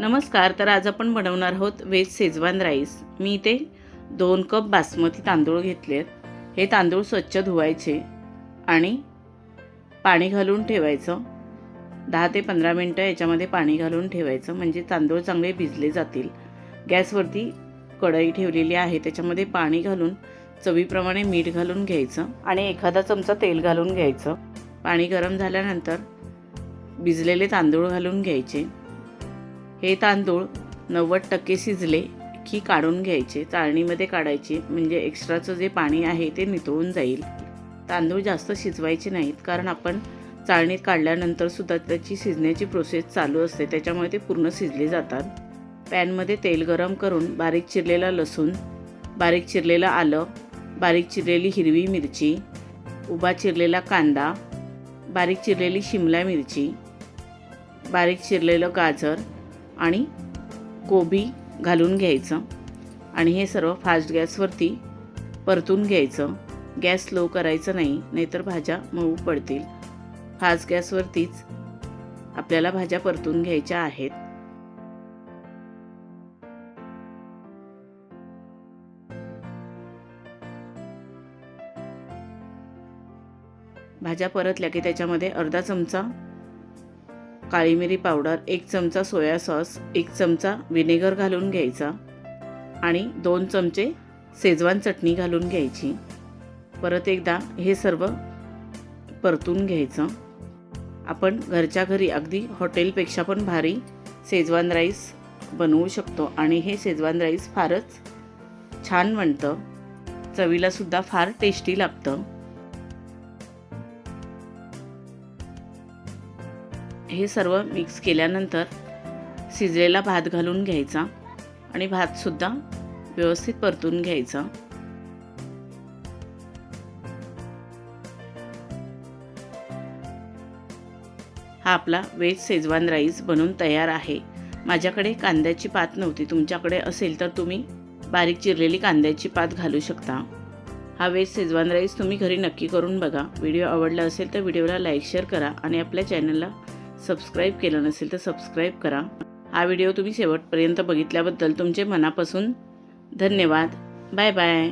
नमस्कार तर आज आपण बनवणार आहोत व्हेज शेजवान राईस. मी इथे दोन कप बासमती तांदूळ घेतले आहेत. हे तांदूळ स्वच्छ धुवायचे आणि पाणी घालून ठेवायचं. दहा ते पंधरा मिनटं याच्यामध्ये पाणी घालून ठेवायचं म्हणजे तांदूळ चांगले भिजले जातील. गॅसवरती कढई ठेवलेली आहे त्याच्यामध्ये पाणी घालून चवीप्रमाणे मीठ घालून घ्यायचं आणि एखादा चमचा तेल घालून घ्यायचं. पाणी गरम झाल्यानंतर भिजलेले तांदूळ घालून घ्यायचे. हे तांदूळ नव्वद टक्के शिजले की काढून घ्यायचे. चाळणीमध्ये काढायचे. म्हणजे एक्स्ट्राचं जे पाणी आहे ते नितळून जाईल. तांदूळ जास्त शिजवायचे नाहीत. कारण आपण चाळणीत काढल्यानंतर सुद्धा त्याची शिजण्याची प्रोसेस चालू असते. त्याच्यामुळे ते पूर्ण शिजले जातात. पॅनमध्ये तेल गरम करून बारीक चिरलेला लसूण बारीक चिरलेलं आलं बारीक चिरलेली हिरवी मिरची उभा चिरलेला कांदा बारीक चिरलेली शिमला मिरची बारीक चिरलेलं गाजर आणि कोबी घालून घ्यायचं. आणि हे सर्व फास्ट गॅसवरती परतून घ्यायचं. गॅस स्लो करायचं नाही नाहीतर भाज्या मऊ पडतील. फास्ट गॅसवरतीच आपल्याला भाज्या परतून घ्यायच्या आहेत. भाज्या परतल्या की त्याच्यामध्ये अर्धा चमचा काळी मिरी पावडर एक चमचा सोया सॉस एक चमचा विनेगर घालून घ्यायचा आणि दोन चमचे शेजवान चटणी घालून घ्यायची. परत एकदा हे सर्व परतून घ्यायचं. आपण घरच्या घरी अगदी हॉटेलपेक्षा पण भारी शेजवान राईस बनवू शकतो आणि हे शेजवान राईस फारच छान बनतं. चवीलासुद्धा फार टेस्टी लागतं. हे सर्व मिक्स केल्यानंतर शिजलेला भात घालून घ्यायचा आणि भातसुद्धा व्यवस्थित परतून घ्यायचा. हा आपला वेज शेजवान राईस बनून तयार आहे. माझ्याकडे कांद्याची पात नव्हती तुमच्याकडे असेल तर तुम्ही बारीक चिरलेली कांद्याची पात घालू शकता. हा वेज शेजवान राईस तुम्ही घरी नक्की करून बघा. व्हिडिओ आवडला असेल तर व्हिडिओला लाईक शेअर करा आणि आपल्या चॅनलला सबस्क्राईब केलं नसेल तर सबस्क्राईब करा. हा व्हिडिओ तुम्ही शेवटपर्यंत बघितल्याबद्दल तुमचे मनापासून धन्यवाद. Bye bye.